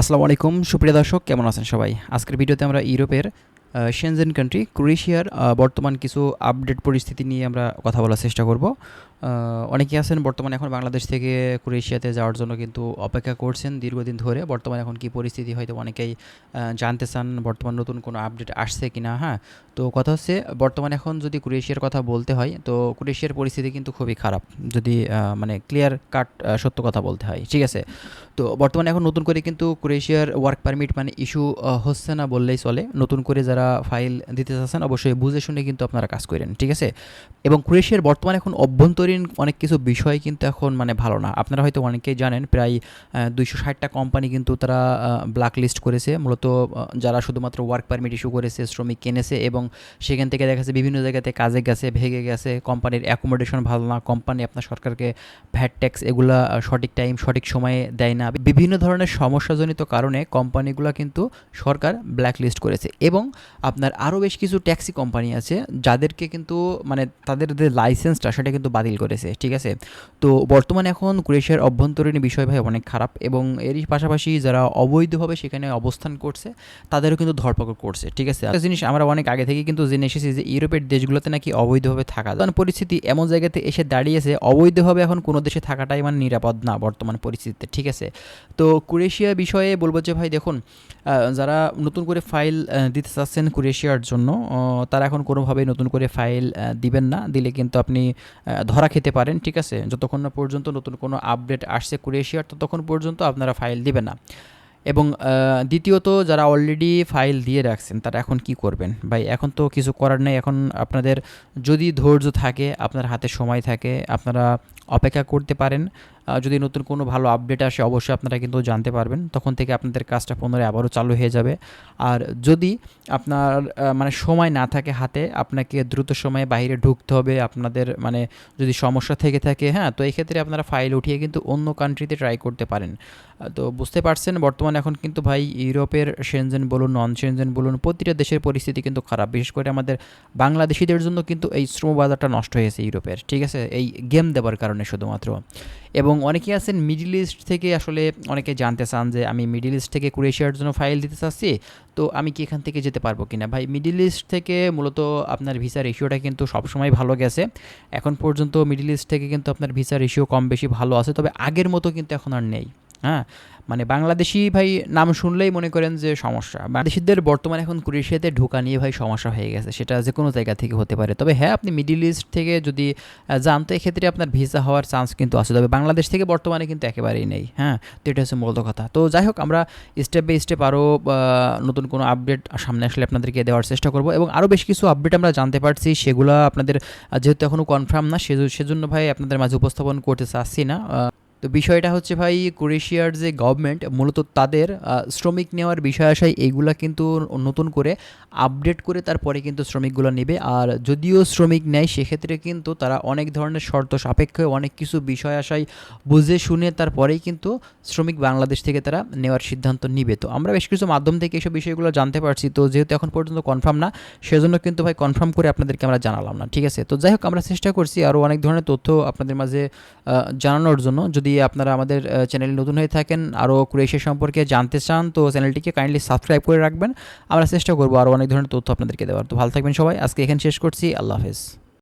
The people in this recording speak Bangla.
আসসালামু আলাইকুম সুপ্রিয় দর্শক কেমন আছেন সবাই? আজকের ভিডিওতে আমরা ইউরোপের শেনজেন কান্ট্রি ক্রোয়েশিয়ার বর্তমান কিছু আপডেট পরিস্থিতি নিয়ে আমরা কথা বলার চেষ্টা করব। অনেকেই আছেন বর্তমানে এখন বাংলাদেশ থেকে ক্রোয়েশিয়াতে যাওয়ার জন্য কিন্তু অপেক্ষা করছেন দীর্ঘদিন ধরে। বর্তমানে এখন কি পরিস্থিতি হয়তো অনেকেই জানতে চান বর্তমান নতুন কোনো আপডেট আসছে কি না হ্যাঁ? তো কথা হচ্ছে, বর্তমানে এখন যদি ক্রোয়েশিয়ার কথা বলতে হয়, তো ক্রোয়েশিয়ার পরিস্থিতি কিন্তু খুবই খারাপ। যদি মানে ক্লিয়ার কাট সত্য কথা বলতে হয়, ঠিক আছে? তো বর্তমানে এখন নতুন করে কিন্তু ক্রোয়েশিয়ার ওয়ার্ক পারমিট মানে ইস্যু হচ্ছে না বললেই চলে। নতুন করে যারা ফাইল দিতে চাচ্ছেন, অবশ্যই বুঝে শুনে কিন্তু আপনারা কাজ করেন, ঠিক আছে? এবং ক্রোয়েশিয়ার বর্তমানে এখন অভ্যন্তরীণ অনেক কিছু বিষয় কিন্তু এখন মানে ভালো না। আপনারা হয়তো অনেকেই জানেন, প্রায় দুইশো ষাটটা কোম্পানি কিন্তু তারা ব্ল্যাক লিস্ট করেছে। মূলত যারা শুধুমাত্র ওয়ার্ক পারমিট ইস্যু করেছে, শ্রমিক কিনেছে এবং সেখান থেকে দেখা যাচ্ছে বিভিন্ন জায়গাতে কাজে গেছে, ভেগে গেছে কোম্পানির অ্যাকোমোডেশন ভালো না কোম্পানি আপনার সরকারকে ভ্যাট ট্যাক্স এগুলা সঠিক টাইম সঠিক সময়ে দেয় না। বিভিন্ন ধরনের সমস্যাজনিত কারণে কোম্পানিগুলো কিন্তু সরকার ব্ল্যাক লিস্ট করেছে এবং আপনার আরও বেশ কিছু ট্যাক্সি কোম্পানি আছে যাদেরকে কিন্তু মানে তাদের যে লাইসেন্সটা সেটা কিন্তু বাতিল করেছে, ঠিক আছে? তো বর্তমানে এখন ক্রোয়েশিয়ার অভ্যন্তরীণ বিষয় ভাই অনেক খারাপ এবং এরই পাশাপাশি যারা অবৈধভাবে সেখানে অবস্থান করছে, তাদেরও কিন্তু ধরপাকড় করছে, ঠিক আছে? একটা জিনিস আমরা অনেক আগে থেকে কিন্তু জেনে এসেছি যে ইউরোপের দেশগুলোতে নাকি অবৈধভাবে থাকা। কারণ পরিস্থিতি এমন জায়গাতে এসে দাঁড়িয়েছে, অবৈধভাবে এখন কোনো দেশে থাকাটাই মানে নিরাপদ না বর্তমান পরিস্থিতিতে, ঠিক আছে? তো ক্রোয়েশিয়া বিষয়ে বলব যে ভাই দেখুন যারা নতুন করে ফাইল দিতে চাচ্ছেন ক্রোয়েশিয়ার জন্য তারা এখন কোনোভাবেই নতুন করে ফাইল দিবেন না। দিলে কিন্তু আপনি ধরা খেতে পারেন, ঠিক আছে? যতক্ষণ না পর্যন্ত নতুন কোনো আপডেট আসছে ক্রোয়েশিয়ার ততক্ষণ পর্যন্ত আপনারা ফাইল দিবেন না। এবং দ্বিতীয়ত যারা অলরেডি ফাইল দিয়ে রাখছেন, তারা এখন কি করবেন? ভাই, এখন তো কিছু করার নেই। এখন আপনাদের যদি ধৈর্য থাকে, আপনার হাতে সময় থাকে, আপনারা অপেক্ষা করতে পারেন। যদি নতুন কোনো ভালো আপডেট আসে, অবশ্যই আপনারা কিন্তু জানতে পারবেন। তখন থেকে আপনাদের কাজটা পুনরায় আবারও চালু হয়ে যাবে। আর যদি আপনার মানে সময় না থাকে হাতে, আপনাকে দ্রুত সময়ে বাইরে ঢুকতে হবে। আপনাদের মানে যদি সমস্যা থেকে থাকে হ্যাঁ তো এই ক্ষেত্রে আপনারা ফাইল উঠিয়ে কিন্তু অন্য কান্ট্রিতে ট্রাই করতে পারেন। তো বুঝতে পারছেন, বর্তমানে এখন কিন্তু ভাই ইউরোপের সেনজেন বলুন নন সেনজেন বলুন, প্রতিটা দেশের পরিস্থিতি কিন্তু খারাপ। বিশেষ করে আমাদের বাংলাদেশিদের জন্য কিন্তু এই শ্রম বাজারটা নষ্ট হয়েছে ইউরোপের। ঠিক আছে? এই গেম দেওয়ার কারণে শুধুমাত্র। এবং অনেকেই আছেন মিডিল ইস্ট থেকে, আসলে অনেকে জানতে চান যে আমি মিডিল ইস্ট থেকে ক্রোয়েশিয়ার জন্য ফাইল দিতে চাচ্ছি, তো আমি কি এখান থেকে যেতে পারব কিনা? ভাই মিডিল ইস্ট থেকে মূলত আপনার ভিসা রেশিওটা কিন্তু সবসময় ভালো গেছে। এখন পর্যন্ত মিডিল ইস্ট থেকে কিন্তু আপনার ভিসা রেশিও কম বেশি ভালো আছে, তবে আগের মতো কিন্তু এখন আর নেই। হ্যাঁ? মানে বাংলাদেশি ভাই নাম শুনলেই মনে করেন যে সমস্যা। বাংলাদেশিদের বর্তমানে এখন ক্রোয়েশিয়াতে ঢোকা নিয়ে ভাই সমস্যা হয়ে গেছে। সেটা যে কোনো জায়গা থেকে হতে পারে। তবে হ্যাঁ আপনি মিডিল ইস্ট থেকে যদি যান, তো এক্ষেত্রে আপনার ভিসা হওয়ার চান্স কিন্তু আছে। তবে বাংলাদেশ থেকে বর্তমানে কিন্তু একেবারেই নেই। হ্যাঁ তো এটা হচ্ছে মূলত কথা। তো যাই হোক, আমরা স্টেপ বাই স্টেপ আরও নতুন কোনো আপডেট সামনে আসলে আপনাদেরকে দেওয়ার চেষ্টা করব। এবং আরও বেশ কিছু আপডেট আমরা জানতে পারছি। সেগুলো আপনাদের যেহেতু এখনও কনফার্ম না সেজন্য- ভাই আপনাদের মাঝে উপস্থাপন করতে চাচ্ছি না। তো বিষয়টা হচ্ছে ভাই, ক্রোয়েশিয়ার যে গভর্নমেন্ট মূলত তাদের শ্রমিক নেওয়ার বিষয় আসায় এইগুলা কিন্তু নতুন করে আপডেট করে তারপরে কিন্তু শ্রমিকগুলো নেবে। আর যদিও শ্রমিক নেয়, সেক্ষেত্রে কিন্তু তারা অনেক ধরনের শর্ত সাপেক্ষে অনেক কিছু বিষয় আসায় বুঝে শুনে তারপরেই কিন্তু শ্রমিক বাংলাদেশ থেকে তারা নেওয়ার সিদ্ধান্ত নিবে। তো আমরা বেশ কিছু মাধ্যম থেকে এসব বিষয়গুলো জানতে পারছি। তো যেহেতু এখন পর্যন্ত কনফার্ম না, সেজন্য কিন্তু ভাই কনফার্ম করে আপনাদেরকে আমরা জানালাম না, ঠিক আছে? তো যাই হোক, আমরা চেষ্টা করছি আরও অনেক ধরনের তথ্য আপনাদের মাঝে জানানোর জন্য। যদি আপনারা আমাদের চ্যানেলে নতুন হয়ে থাকেন আরও ক্রোয়েশিয়া সম্পর্কে জানতে চান, তো চ্যানেলটিকে কাইন্ডলি সাবস্ক্রাইব করে রাখবেন। আমরা চেষ্টা করব আরও অনেক ধরনের তথ্য আপনাদেরকে দেওয়ার। তো ভালো থাকবেন সবাই। আজকে এখানে শেষ করছি। আল্লাহ হাফেজ।